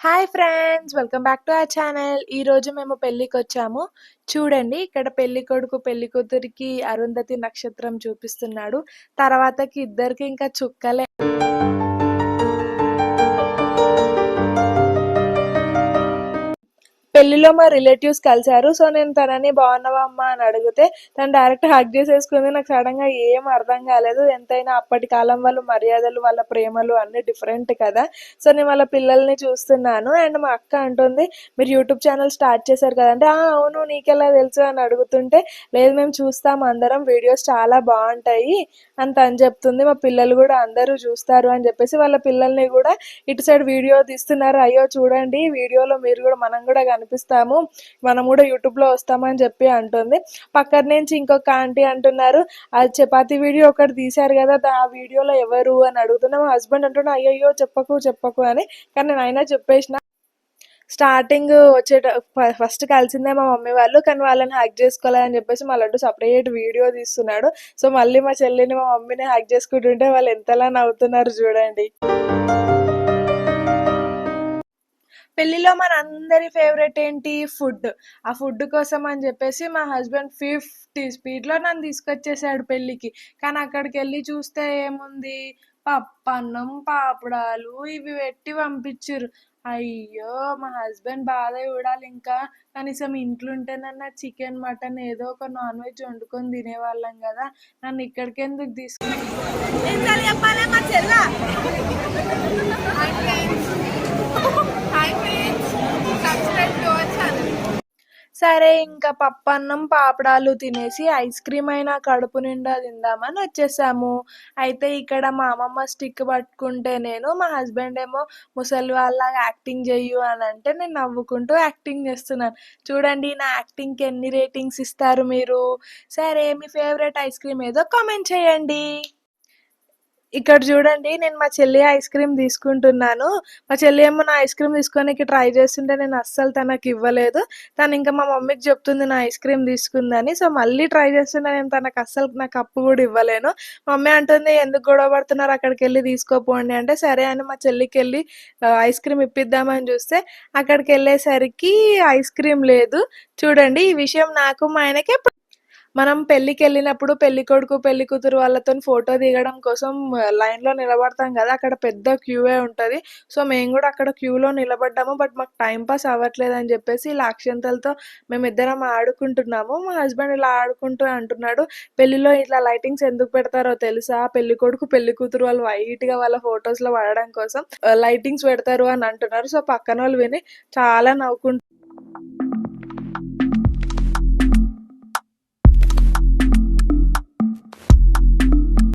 Hi friends welcome back to our channel ఈ రోజు మేము పెళ్ళికి వచ్చాము. చూడండి ఇక్కడ పెళ్ళి కొడుకు పెళ్ళి కూతురికి అరుంధతి నక్షత్రం చూపిస్తున్నాడు. తర్వాతకి ఇద్దరికి ఇంకా చుక్కలే పెళ్ళిలో మా రిలేటివ్స్ కలిశారు. సో నేను తనని బాగున్నావా అమ్మా అని అడిగితే తను డైరెక్ట్ హక్ చేసేసుకుంది. నాకు సడన్గా ఏం అర్థం కాలేదు. ఎంతైనా అప్పటి కాలం వాళ్ళ మర్యాదలు వాళ్ళ ప్రేమలు అన్ని డిఫరెంట్ కదా. సో నేను వాళ్ళ పిల్లల్ని చూస్తున్నాను. అండ్ మా అక్క అంటుంది మీరు యూట్యూబ్ ఛానల్ స్టార్ట్ చేశారు కదంటే "ఆ, అవును నీకెలా తెలుసు? అని అడుగుతుంటే లేదు మేము చూస్తాం అందరం. వీడియోస్ చాలా బాగుంటాయి అని తను చెప్తుంది. మా పిల్లలు కూడా అందరూ చూస్తారు అని చెప్పేసి వాళ్ళ పిల్లల్ని కూడా ఇటు సైడ్ వీడియో తీస్తున్నారు. అయ్యో చూడండి వీడియోలో మీరు కూడా మనం కూడా కనిపి కనిపిస్తాము మనం కూడా యూట్యూబ్లో వస్తామని చెప్పి అంటుంది. పక్కన నుంచి ఇంకొక ఆంటీ అంటున్నారు ఆ చపాతి వీడియో ఒకటి తీశారు కదా ఆ వీడియోలో ఎవరు? అని అడుగుతున్నా. మా హస్బెండ్ అంటున్నా అయ్యయ్యో చెప్పకు చెప్పకు అని. కానీ నేను అయినా చెప్పేసిన. స్టార్టింగ్ వచ్చేట ఫస్ట్ కలిసిందే మా మమ్మీ వాళ్ళు కానీ వాళ్ళని హ్యాక్ చేసుకోవాలని చెప్పేసి మా లడ్డు సపరేట్ వీడియో తీస్తున్నాడు. సో మళ్ళీ మా చెల్లిని మా మమ్మీని హ్యాక్ చేసుకుంటుంటే వాళ్ళు ఎంతలా నవ్వుతున్నారు చూడండి. పెళ్ళిలో మన అందరి ఫేవరెట్ ఏంటి? ఫుడ్. ఆ ఫుడ్ కోసం అని చెప్పేసి మా హస్బెండ్ ఫిఫ్టీ స్పీడ్లో నన్ను తీసుకొచ్చేసాడు పెళ్ళికి. కానీ అక్కడికి వెళ్ళి చూస్తే ఏముంది? పప్పన్నం పాపడాలు ఇవి పెట్టి పంపించారు అయ్యో మా హస్బెండ్ బాధ చూడాలి ఇంకా. కనీసం ఇంట్లుంటేనన్నా చికెన్ మటన్ ఏదో ఒక నాన్ వెజ్ వండుకొని తినేవాళ్ళం కదా. నన్ను ఇక్కడికి ఎందుకు తీసుకు ఇంకా చెప్పాలి మా చెల్ల hi friends hi friends subscribe to our channel సరే ఇంకా పప్పన్నం పాపడాలు తినేసి ఐస్ క్రీమ్ అయినా కడుపు నిండా తిందామని వచ్చేసాము. అయితే ఇక్కడ మా అమ్మమ్మ స్టిక్ పట్టుకుంటే నేను మా హస్బెండ్ ఏమో ముసలి వాళ్ళ యాక్టింగ్ చెయ్యు అని అంటే నేను నవ్వుకుంటూ యాక్టింగ్ చేస్తున్నాను. చూడండి నా యాక్టింగ్కి ఎన్ని రేటింగ్స్ ఇస్తారు మీరు? సరే మీ ఫేవరెట్ ఐస్ క్రీమ్ ఏదో కామెంట్ చేయండి. ఇక్కడ చూడండి నేను మా చెల్లి ఐస్ క్రీమ్ తీసుకుంటున్నాను. మా చెల్లి ఏమో నా ఐస్ క్రీమ్ తీసుకోనికి ట్రై చేస్తుంటే నేను అస్సలు తనకి ఇవ్వలేదు. తను ఇంకా మా మమ్మీకి చెప్తుంది నా ఐస్ క్రీమ్ తీసుకుందని. సో మళ్ళీ ట్రై చేస్తుంటే నేను తనకు అస్సలు నా కప్పు కూడా ఇవ్వలేను. మమ్మీ అంటుంది ఎందుకు గొడవ పడుతున్నారు? అక్కడికి వెళ్ళి తీసుకోపోండి. అంటే సరే అని మా చెల్లికి వెళ్ళి ఐస్ క్రీమ్ ఇప్పిద్దామని చూస్తే అక్కడికి వెళ్ళేసరికి ఐస్ క్రీమ్ లేదు. చూడండి ఈ విషయం నాకు మా ఆయనకి ఎప్పుడు మనం పెళ్ళికి వెళ్ళినప్పుడు పెళ్ళి కొడుకు పెళ్ళి కూతురు వాళ్ళతో ఫోటో దిగడం కోసం లైన్లో నిలబడతాం కదా అక్కడ పెద్ద క్యూవే ఉంటది. సో మేము కూడా అక్కడ క్యూలో నిలబడ్డాము బట్ మాకు టైం పాస్ అవ్వట్లేదు అని చెప్పేసి ఇలా అక్షంతలతో మేమిద్దరం ఆడుకుంటున్నాము. మా హస్బెండ్ ఇలా ఆడుకుంటూ అంటున్నాడు పెళ్ళిలో ఇట్లా లైటింగ్స్ ఎందుకు పెడతారో తెలుసా? పెళ్ళి కొడుకు పెళ్ళి కూతురు వాళ్ళు వైట్గా వాళ్ళ ఫొటోస్లో పడడం కోసం లైటింగ్స్ పెడతారు అని అంటున్నారు. సో పక్కన వాళ్ళు విని చాలా నవ్వుకుంటు